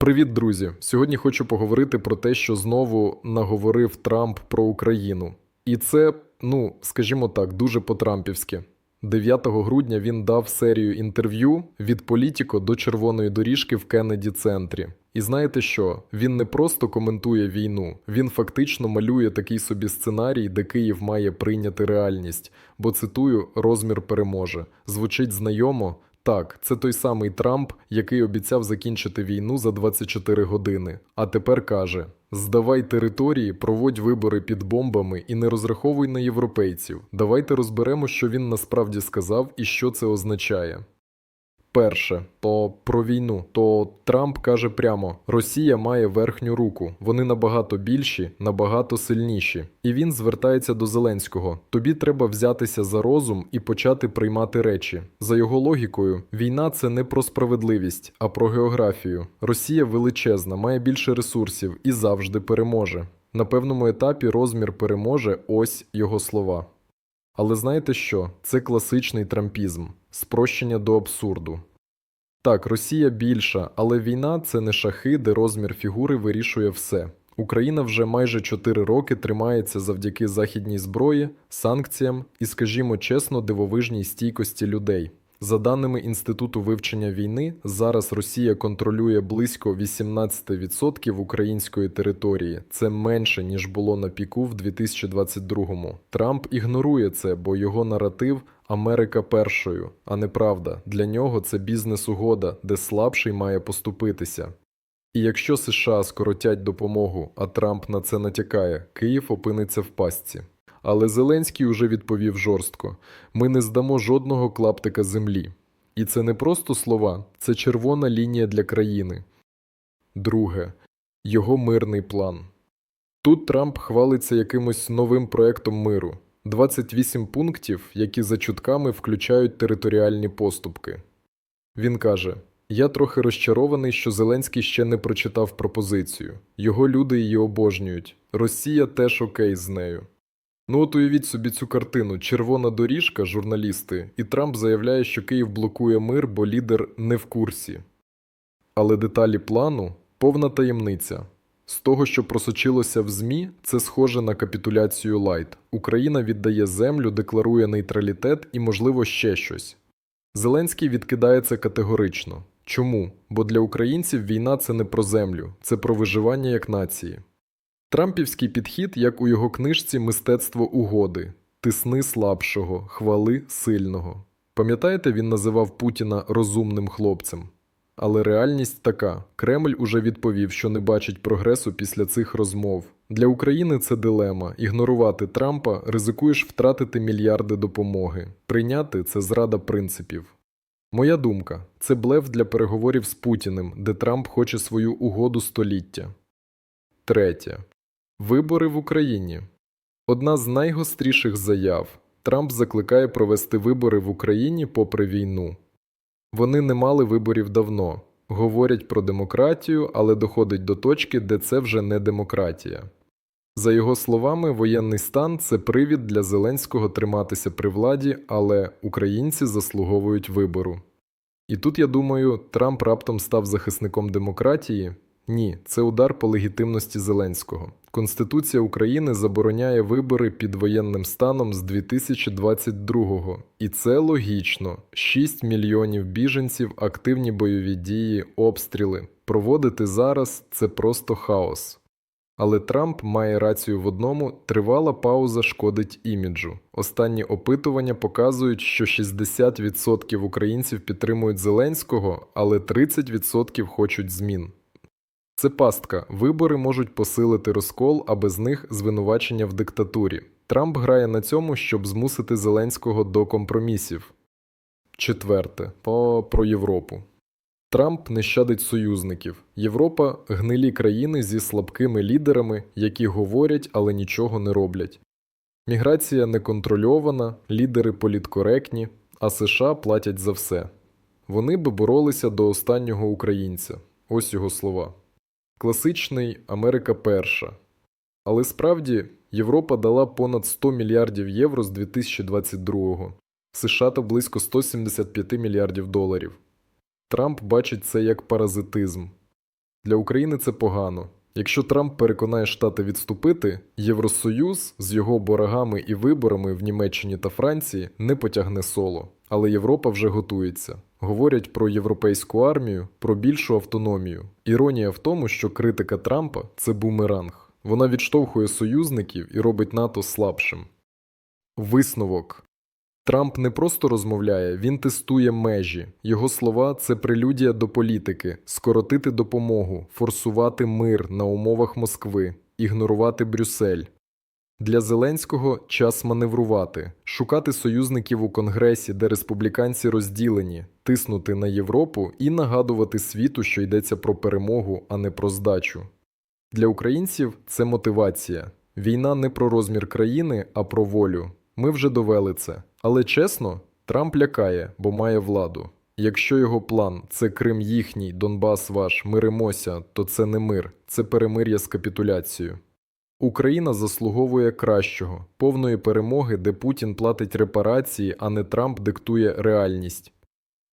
Привіт, друзі! Сьогодні хочу поговорити про те, що знову наговорив Трамп про Україну. І це, ну, скажімо так, дуже по-трампівськи. 9 грудня він дав серію інтерв'ю від Політіко до червоної доріжки в Кеннеді центрі. І знаєте що? Він не просто коментує війну, він фактично малює такий собі сценарій, де Київ має прийняти реальність. Бо цитую, розмір переможе. Звучить знайомо. Так, це той самий Трамп, який обіцяв закінчити війну за 24 години, а тепер каже: здавай території, проводь вибори під бомбами і не розраховуй на європейців. Давайте розберемо, що він насправді сказав і що це означає. Перше, то про війну. То Трамп каже прямо: Росія має верхню руку, вони набагато більші, набагато сильніші. І він звертається до Зеленського: тобі треба взятися за розум і почати приймати речі. За його логікою, війна це не про справедливість, а про географію. Росія величезна, має більше ресурсів і завжди переможе. На певному етапі розмір переможе ось його слова. Але знаєте що? Це класичний трампізм, спрощення до абсурду. Так, Росія більша, але війна це не шахи, де розмір фігури вирішує все. Україна вже майже 4 роки тримається завдяки західній зброї, санкціям і, скажімо чесно, дивовижній стійкості людей. За даними Інституту вивчення війни, зараз Росія контролює близько 18% української території. Це менше ніж було на піку в 2022-му. Трамп ігнорує це, бо його наратив Америка першою, а не правда. Для нього це бізнес-угода, де слабший має поступитися. І якщо США скоротять допомогу, а Трамп на це натякає, Київ опиниться в пастці. Але Зеленський уже відповів жорстко: ми не здамо жодного клаптика землі. І це не просто слова, це червона лінія для країни. Друге його мирний план. Тут Трамп хвалиться якимось новим проектом миру 28 пунктів, які за чутками включають територіальні поступки. Він каже: Я трохи розчарований, що Зеленський ще не прочитав пропозицію. Його люди її обожнюють. Росія теж окей з нею. Ну от уявіть собі цю картину: червона доріжка, журналісти, і Трамп заявляє, що Київ блокує мир, бо лідер не в курсі. Але деталі плану повна таємниця. З того, що просочилося в ЗМІ, це схоже на капітуляцію Лайт. Україна віддає землю, декларує нейтралітет і, можливо, ще щось. Зеленський відкидає це категорично. Чому? Бо для українців війна це не про землю, це про виживання як нації. Трампівський підхід, як у його книжці Мистецтво угоди тисни слабшого, хвали сильного. Пам'ятаєте, він називав Путіна розумним хлопцем? Але реальність така: Кремль уже відповів, що не бачить прогресу після цих розмов. Для України це дилема. Ігнорувати Трампа ризикуєш втратити мільярди допомоги. Прийняти це зрада принципів. Моя думка це блеф для переговорів з Путіним, де Трамп хоче свою угоду століття. Третє. Вибори в Україні. Одна з найгостріших заяв. Трамп закликає провести вибори в Україні попри війну. Вони не мали виборів давно. Говорять про демократію, але доходить до точки, де це вже не демократія. За його словами, воєнний стан це привід для Зеленського триматися при владі, але українці заслуговують вибору. І тут, я думаю, Трамп раптом став захисником демократії. Ні, це удар по легітимності Зеленського. Конституція України забороняє вибори під воєнним станом з 2022-го. І це логічно: 6 мільйонів біженців, активні бойові дії, обстріли. Проводити зараз це просто хаос. Але Трамп має рацію в одному: тривала пауза шкодить іміджу. Останні опитування показують, що 60% українців підтримують Зеленського, але 30% хочуть змін. Це пастка. Вибори можуть посилити розкол, а без них звинувачення в диктатурі. Трамп грає на цьому, щоб змусити Зеленського до компромісів. Четверте по про Європу. Трамп не щадить союзників. Європа гнилі країни зі слабкими лідерами, які говорять, але нічого не роблять. Міграція неконтрольована, лідери політкоректні, а США платять за все. Вони би боролися до останнього українця. Ось його слова. Класичний Америка перша. Але справді Європа дала понад 100 мільярдів євро з 2022-го, США то близько 175 мільярдів доларів. Трамп бачить це як паразитизм. Для України це погано. Якщо Трамп переконає Штати відступити, Євросоюз з його борогами і виборами в Німеччині та Франції не потягне соло. Але Європа вже готується. Говорять про європейську армію, про більшу автономію. Іронія в тому, що критика Трампа це бумеранг. Вона відштовхує союзників і робить НАТО слабшим. Висновок. Трамп не просто розмовляє, він тестує межі. Його слова це прелюдія до політики, скоротити допомогу, форсувати мир на умовах Москви, ігнорувати Брюссель. Для Зеленського час маневрувати, шукати союзників у Конгресі, де республіканці розділені, тиснути на Європу і нагадувати світу, що йдеться про перемогу, а не про здачу. Для українців це мотивація. Війна не про розмір країни, а про волю. Ми вже довели це. Але чесно, Трамп лякає, бо має владу. Якщо його план це Крим їхній, Донбас ваш, миримося, то це не мир, це перемир'я з капітуляцією. Україна заслуговує кращого, повної перемоги, де Путін платить репарації, а не Трамп диктує реальність.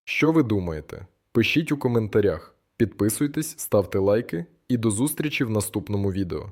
Що ви думаєте? Пишіть у коментарях, підписуйтесь, ставте лайки і до зустрічі в наступному відео.